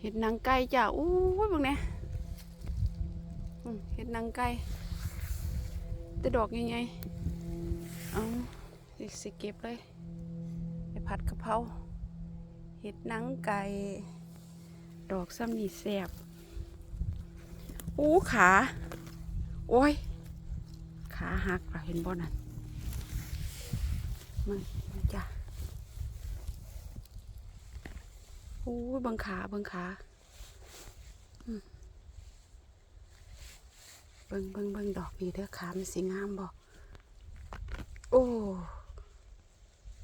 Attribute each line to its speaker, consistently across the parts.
Speaker 1: เห็ดนังไก่จ้ะอู้ยเบางเนี่ยเห็ดนังไก่แต่ดอกยังไงเอาสิสเก็บเลยไปผัดกะเพราเห็ดนังไก่ดอกซ้ำนี่แสบอู้ขา โอ้ย ขาหักเราเห็นบ่นั่นมันมันจ้ะ โอ้ยเบังขาเบังขาเบิ่งเบิ่งเบิ่งดอกนี่เด้อขามันสีงามบ่โอ้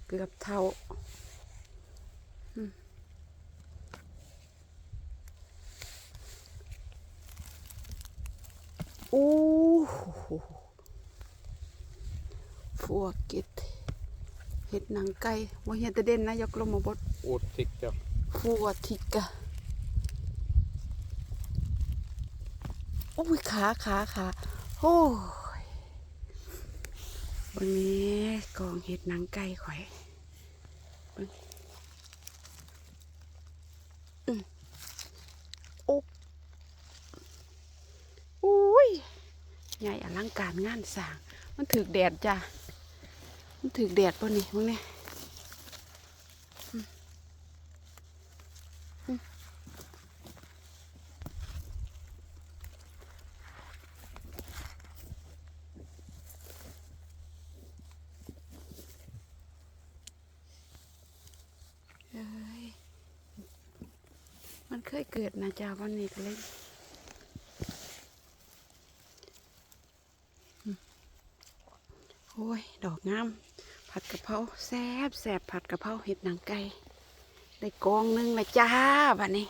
Speaker 1: เกือบเท่าโอ้โหฟัวก็ดเห็ดหนังไก่ว่าเฮียตะเด่นนะยกลงมาบด
Speaker 2: Åsikter.
Speaker 1: ฟัวทิกะโอ้ยขาขาขาโอ้ยวันนี้กองเห็ดหนังไก่ข่อยเบิ่งอืมโอ้โอ้ยใหญ่อลังการงานสร้าง มันถือแดดจ้ะ มันถือแดดป่ะนี่มึงเนี่ย มันเคยเกิดนะจ๊ะวันนี้ก็เลยโอ้ย ดอกงาม ผัดกะเพราแซ่บแซ่บผัดกะเพราเห็ดหนังไก่ได้กองหนึงละจ้าบัดนี้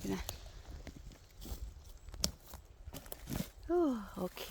Speaker 1: นี่นะโอ้โอเค